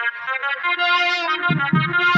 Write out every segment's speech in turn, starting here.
Thank you.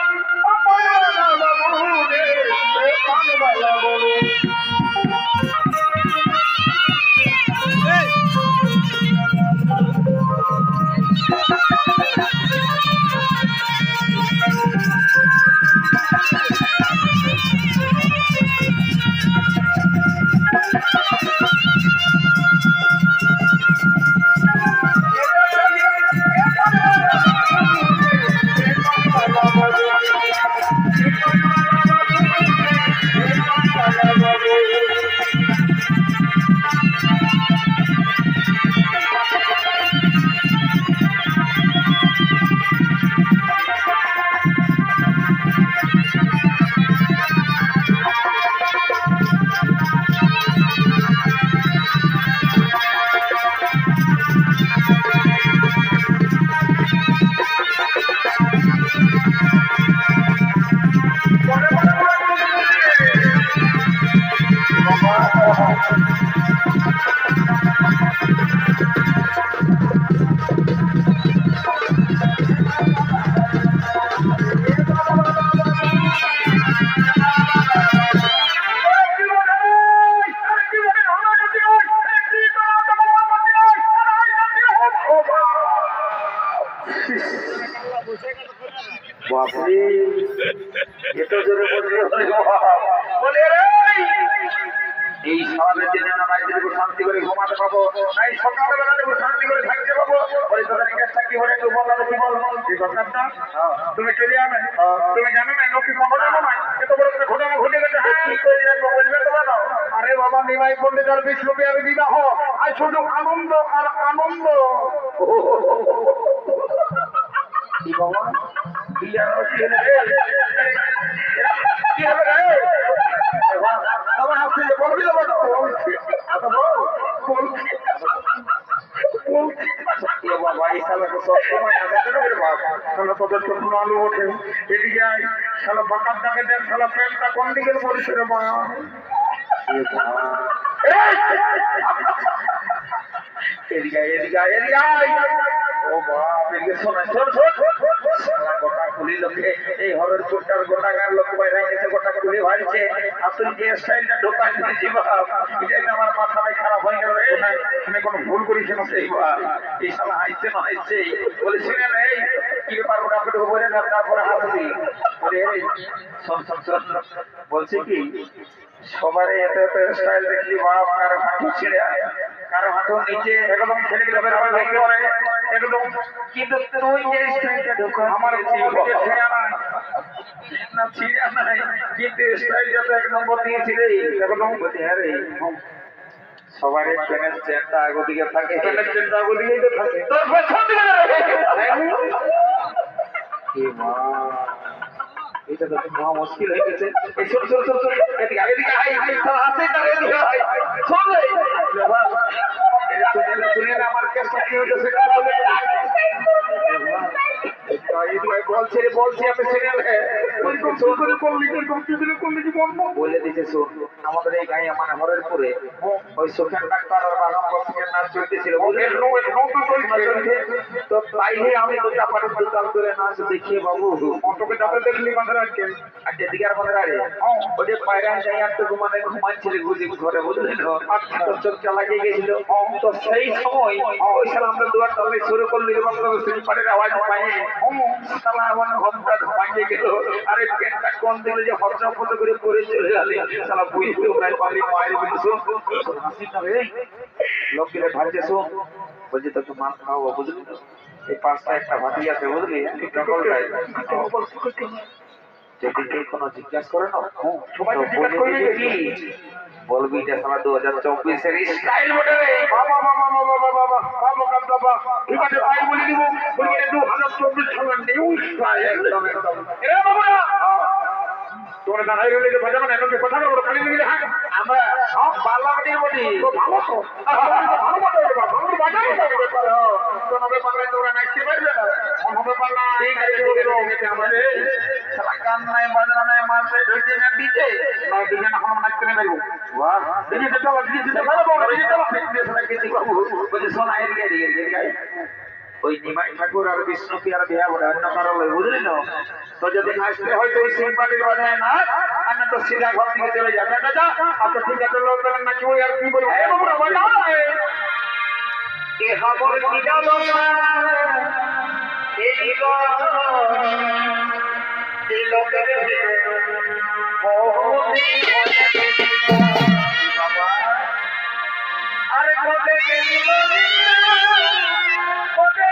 বাপরে এত জোরে বলে রে এই সকালের দিনে না রাইতে দেবো শান্তি করে ঘুমাতে পাবো। না সকালবেলা দেবো শান্তি করে থাকতে পাবো ওই তোদের কেসটা কি হলে একটু বলল কি বল। এই কথাটা তুমি চলে যাবে তুমি জানো না লোক খবর জানো না? এত বড় করে ঘটনা ঘটে গেছে হ্যাঁ। কি করে জানব বলবে তো বলো আরে বাবা নিমাই পণ্ডিত আর বিষ্ণুপি আর বিবাহ। আর শুধু আনন্দ আর আনন্দ। আলু ওঠে এদিকে আয় শালা বাঁকার দাগে দেখ শালা প্যান্টটা কোন দিকে পড়ছে রে মা এদিকে এদিকে এদিকে ও বাপ এদিকে শোন শোন শোন। এই হরের কোটার গোটা গান লোক বাইরে গেছে গোটা খুলি ভাইছে আসল যে স্টাইলটা ঢোকাই দিয়েছি বাপ খারাপ হয়ে গেল তুমি কোনো ভুল করিস না, সেই এই শালা হাইছে না হাইছে, এই কি ব্যাপার বলে না, তারপরে বলছি কি, সবারই এত এত স্টাইল দেখলি কারও হাঁটু ছেড়ে কারও হাঁটু নিচে একদম ছেড়ে দিলে বের ভেঙে পড়ে। একদম কিন্তু তুই যে স্টাইলটা ঢোকা আমার কোমরকে ছেড়ে না নাই। কিন্তু স্টাইলটা তো এক নম্বর দিয়েছিলে একদম হ্যাঁ রে সবারই পেনের চেনটা আগো দিকে থাকে। পেনের চেনটা আগো দিকেই তো থাকে। তোর পেছন দিকে কি মা। এটা তো মহা মুশকিল হয়ে গেছে। এই এদিকে এদিকে তোর হাতে তার এদিকে আমার কেসটা কি বলে আমাদের এই ওই ডাক্তার নাচ চলতেছিল তো তাইলে আমি দুটা পাটে দুটাল করে নাচ দেখিয়ে বাবু অটোকে যাতে দেখলি মাথার আজকে? আর যেদিকে মাথার আরে ওই পায়রান যাই একটু ঘুমানে ঘুমাচ্ছিল ঘরে বুঝলেন? তো চোখটা লাগিয়ে গেছিল। তো সেই সময় ওই সাল আমরা দুয়ার তলে শুরু করলি এবং পাটের আওয়াজ সালা আমার ভাঙিয়ে গেল আরে কোন যে করে পড়ে চলে গেলে সালা বুঝতে প্রায় মায়ের বলছি বুঝলি তো এই পাঁচটা একটা ভাতি আছে বুঝলি যদি কেউ কোনো জিজ্ঞাসা করে না সবাই জিজ্ঞাসা করবে দিবি কি? কি? বলবি যে সারা দু হাজার চব্বিশের স্টাইল বটে রে। বাবা বাবা বাবা বাবা বাবা বাবা বাবা ঠিক আছে বলে দিব দু হাজার চব্বিশ সালের নিউ স্টাইল একদম একদম। বাবা তোমরা দাঁড়াই রইলে যে বাজাবে না এমনকি কথা বলো খালি নিবি হ্যাঁ আমরা সব বালামাটির বটি তো ভালো তো। ভালো বাজাবে বাবা ভালো কোনো ব্যাপার নাই তোমরা নাচতে পারবে না। কোনো ব্যাপার ঠিক আছে আছে। আমাদের সালা নাই বাজনা নাই মারতে ঢুকে না দিতে? না দুজন এখন নাচতে নেবে বাহ। দিদি চলো দিদি তো ভালো বলো দিদি চলো বলছে শোনা এদিকে এদিকে এদিকে। ওই নিমাই ঠাকুর আর বিষ্ণু কি আর বিয়া বলে? অন্য কারও লয়, বুঝলি না তো যদি নাচতে হয় তো ওই সিম্পাটির বাজায় না আর না তো সিধা ঘর থেকে চলে যাবে দাদা আচ্ছা ঠিক আছে লোক তাহলে নাচবো আর কি বলব এ বাবুরা বাজাও এ খবর কি না এই আরে গেলি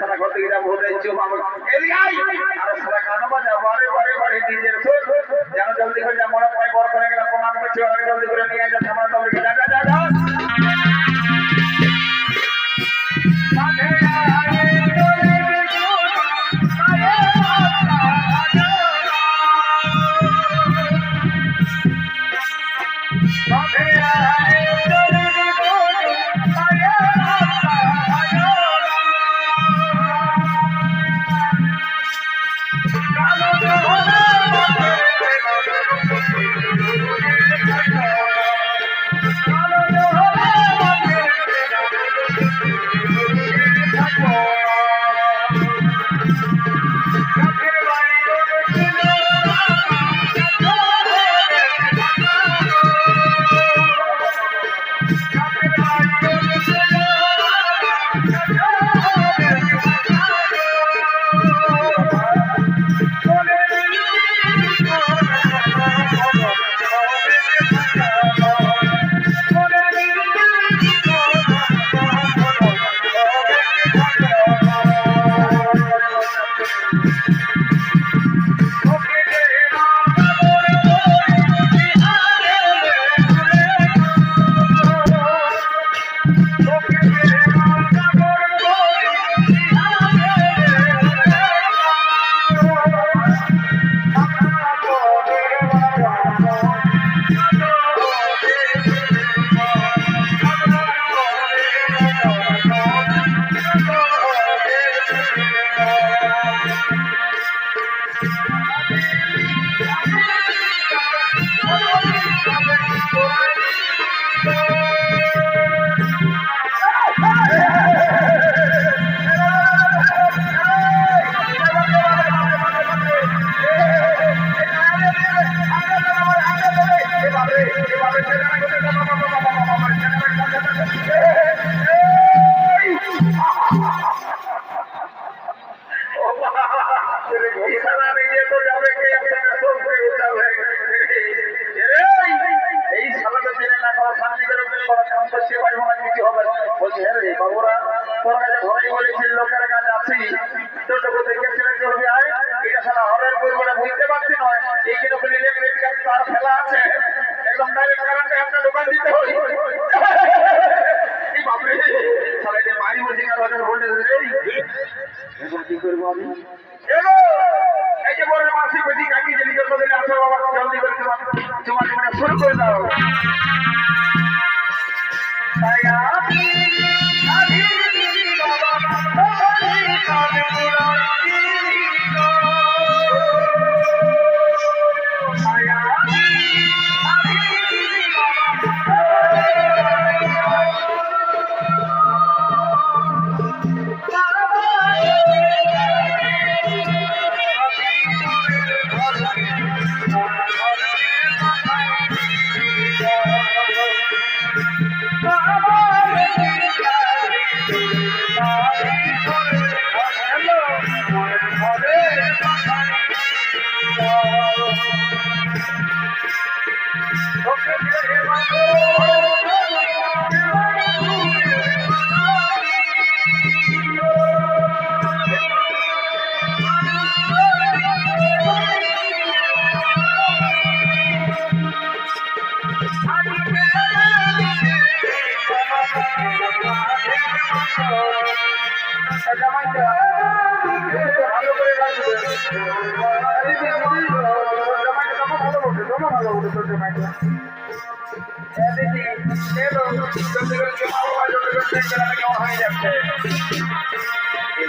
সারা ঘর থেকে যাব ওটা চুপ আমার এদিকে আর সারা গান বাজা বারে বারে বারে শোন যেন জলদি করে যা মনে পাই বড় করে গেলে প্রণাম করছি জলদি করে নিয়ে যা সামান জলদি যা যা যা Hey! বলে বুঝতে পারছেন নয় এই কীরকম ইলেকট্রিক কাজ তার ফেলা আছে, একদম ডাইরেক্ট কারেন্টে একটা দোকান দিতে হয়। এই বাপরে সালা যে মারি বলছি আর ওদের ভোল্টেজ রে এখন কি করব আমি? এগো! এই যে বড় মাসি পেটি কাকি যে নিজের বদলে আসো বাবা জলদি করে তোমার তোমার শুরু করে দাও।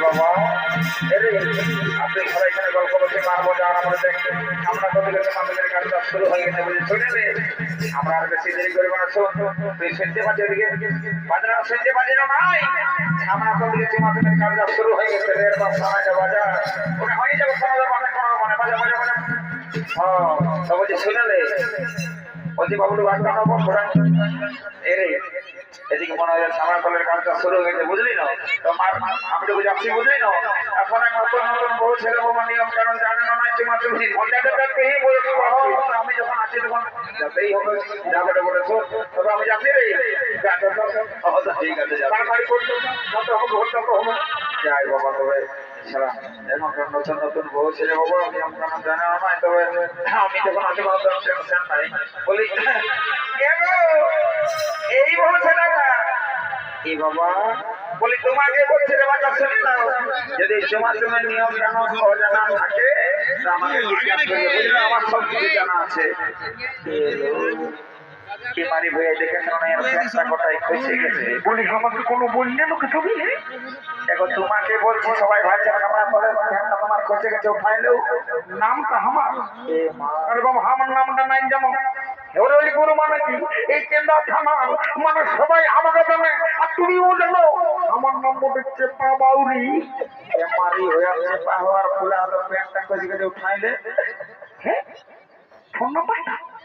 বাবা আপনি সবাই এখানে গল্প করতে পারব যা আমরা দেখ আমরা কত গেছে আমাদের কাজটা শুরু হয়ে গেছে বুঝে শুনে রে আমরা আর বেশি দেরি করব না, শোন। তুই শুনতে পাচ্ছি ওদিকে বাজনা শুনতে পাচ্ছি না নাই আমরা কত গেছে আমাদের কাজটা শুরু হয়ে গেছে রে বা সময় বাজা ওটা হয়ে যাবে কোনো কোনো বাজা বাজা বাজা তো বলছি, শুনে রে বলছি, বাবুলু বাজনা এরে এদিকে মনে হয় সামনে কলের কাজটা শুরু হয়েছে বুঝলি না তো আমি তো যাচ্ছি বুঝলি না এখন এক নতুন নতুন বহু ছেলে বৌমা নিয়ম কারণ জানে না নাই তোমার তুমি মজাটা পেয়ে বয়স আমি যখন আছি তখন যাতেই হবে যাবে বলেছ তবে আমি যাচ্ছি রে ঠিক আছে। তাড়াতাড়ি করছ যত হবে হতে হবে যাই বাবা তবে ছেলে জানে বলি এই বহু ছেলেটা? এই বাবা? বলি, তোমাকে বলছে রে বাচ্চা শুনে নাও যদি তোমার তোমার নিয়ম কানুন অজানা থাকে আমাকে আমার সব কিছু জানা আছে। কি মারি ভয়ে দেখে শোনে এর প্যান্টটা কোথায় গেছে বলি আমাকে কোনো বললে লোকে তুমি এখন তোমাকে বলছি সবাই ভাবছে আমরা বলে তোমার খসে গেছে উঠাইলেও নামটা আমার। বাবা আমার নামটা নাই এবারে গুরু মানে কি? এই কেন্দ্র থানা সবাই আমাকে জানে আর তুমিও জানো। আমার নম্বর হচ্ছে পা বাউরি। মারি হয়ে আছে পা হওয়ার ফুলা হলো প্যান্টটা কষে গেছে উঠাইলে। হ্যাঁ? ফোন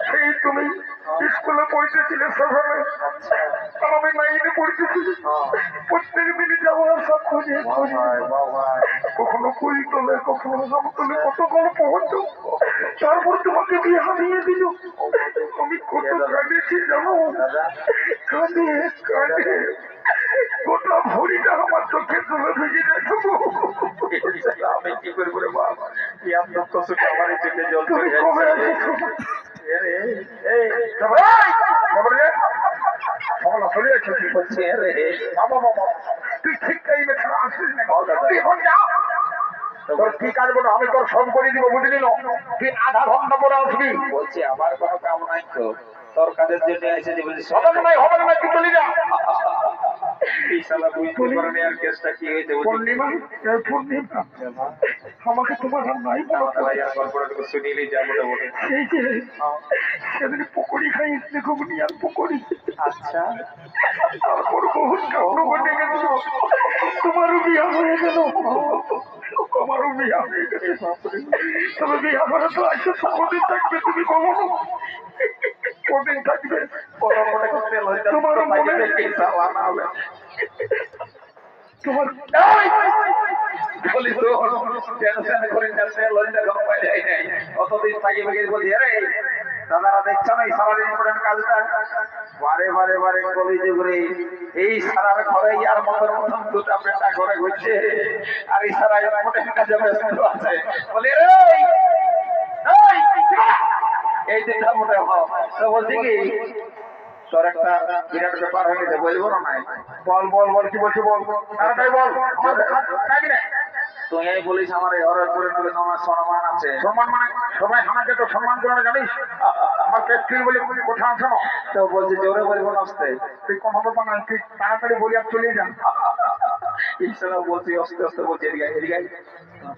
সেই তুমি স্কুলে পড়তেছিলে সেভাবে আমি নাইনে পড়তেছি প্রত্যেক দিনই যাব আর সব খুঁজে কখনো কুই তোলে কখনো সব তোলে কত গল্প হতো তারপর তোমাকে বিয়ে হারিয়ে দিল। আমি কত কাঁদেছি জানো? কাঁদে কাঁদে। গোটা ভরিটা আমার চোখে তুলে ভেজে রাখব আমি কি করব রে বাবা? আমার চোখে জল তুমি কবে আমি তোর সব করে দিব বুঝলি না তুই আধা ঘণ্টা পরে আসবি বলছি আমার কোনো কাম নাই তো। তোর কাজের জন্য এসেছি বলছি হবে না হবে না তুই চলে যা। আমাকে তোমার নাই যা এই যে সেদিন পকোড়ি খাইয়েছিলে ঘুগনি আর পকোড়ি আচ্ছা। তারপর বহুত ঘটে গেছিল তোমারও বিয়া হয়ে গেল। তোমারও বিয়া হয়ে গেছে তবে বিয়া করে তো কদিন থাকবে তুমি বলো না? থাকবে তোমার মনে- তোমার বলি তো টেনশন করি না লজ্জা কম পাই যায় নাই। অতদিন থাকি বেগে বলছি আরে দাদারা দেখছ না এই সারার ইম্পর্টেন্ট কাজটা? বারে বারে বারে কবি যুগরে এই সারার ঘরে ইয়ার মতন মতন দুটা পেটা ঘরে ঘুরছে আর এই সারা ইম্পর্টেন্ট কাজে ব্যস্ত আছে। বলি রে এই, এই দিনটা মোটে হও তো বলছি কি তোর একটা বিরাট ব্যাপার হয়ে গেছে বলব না নাই বল বল বল কি বলছি বল? তাড়াতাড়ি বল। আমার টাইম তুই এই বলিস আমার এই ঘরের করে নেবে তোমার সম্মান আছে? সম্মান মানে সবাই আমাকে তো সম্মান করে জানিস? আমার পেট্রিল বলে কোথা আছে? তো বলছি জোরে বলব তুই কোন হবে না তুই তাড়াতাড়ি বলি আর চলে যান। বলছি আস্তে আস্তে বলছি এদিকে এদিকে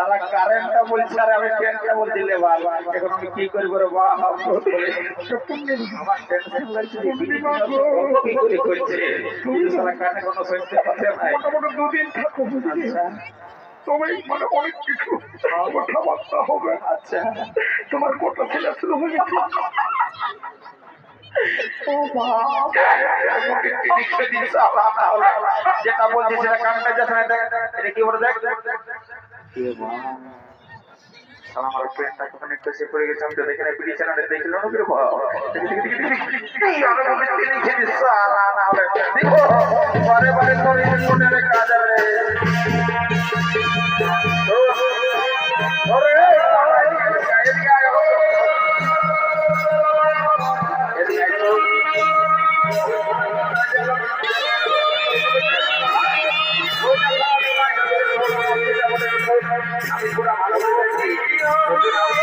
সারা কারেন্টটা বলছে আর আমি পেনটা বলছি লে বাল এখন আমি কি করব রে আমার টেনশন লাগছে কি করে করছে? সারা কানে কোনো শুনতে পাচ্ছে না। মোটামুটি দুদিন থাকো আচ্ছা। তবে মানে অনেক কিছু কথাবার্তা হবে। আচ্ছা। তোমার কথা ছেলে শুরু হয়ে গেছে? বাবা। যেটা বলছি সেটা কানটা যাচ্ছে না দেখ এটা কি বলে দেখ? আমার ট্রেনটা কখন একটু সে পড়ে গেছে আমি কাজ Oh,